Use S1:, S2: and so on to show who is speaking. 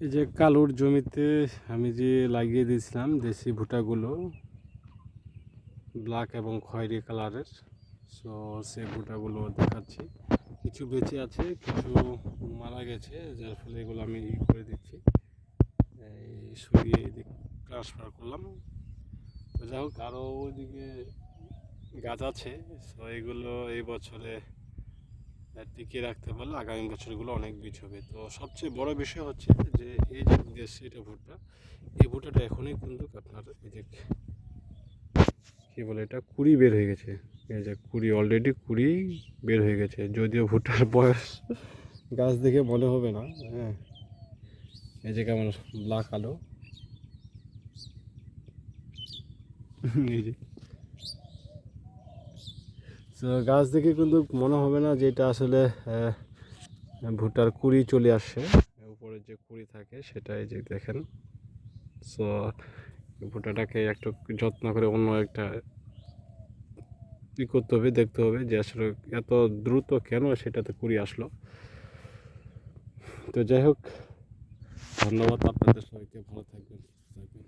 S1: এই যে কালুর জমিতে আমি যে লাগিয়ে দিয়েছিলাম দেশি ভুট্টাগুলো ব্ল্যাক এবং খয়েরি কালারের সো সেই ভুট্টাগুলো দেখাচ্ছি। কিছু বেঁচে আছে, কিছু মারা গেছে, যার ফলে এগুলো আমি ই করে দিচ্ছি। এই সরিয়ে ট্রান্সফার করলাম। যাই হোক আরও ওইদিকে গাছ আছে সো এগুলো এই বছরে টিকিয়ে রাখতে পারলে আগামী বছরগুলো অনেক বীজ হবে। তো সবচেয়ে বড় বিষয় হচ্ছে যে, এই যে দেশি এটা ভুট্টা, এই ভুট্টাটা এখনই কিন্তু আপনার এই যে কী বলে এটা, কুড়ি বের হয়ে গেছে। এই যে কুড়ি অলরেডি কুড়ি বের হয়ে গেছে। যদিও ভুট্টার বয়স গাছ দেখে মনে হবে না হ্যাঁ। এই যে কেমন ব্ল্যাক আলো। এই যে গাছ দেখে কিন্তু মনে হবে না যে এটা আসলে ভুট্টার কুড়ি চলে আসছে। উপরে যে কুড়ি থাকে সেটাই যে দেখেন। সো ভুট্টাটাকে একটু যত্ন করে অন্য একটা ই করতে হবে, দেখতে হবে যে আসলে এত দ্রুত কেন সেটাতে কুড়ি আসলো। তো যাই হোক, ধন্যবাদ আপনাদের সবাইকে, ভালো থাকবেন থাকবেন।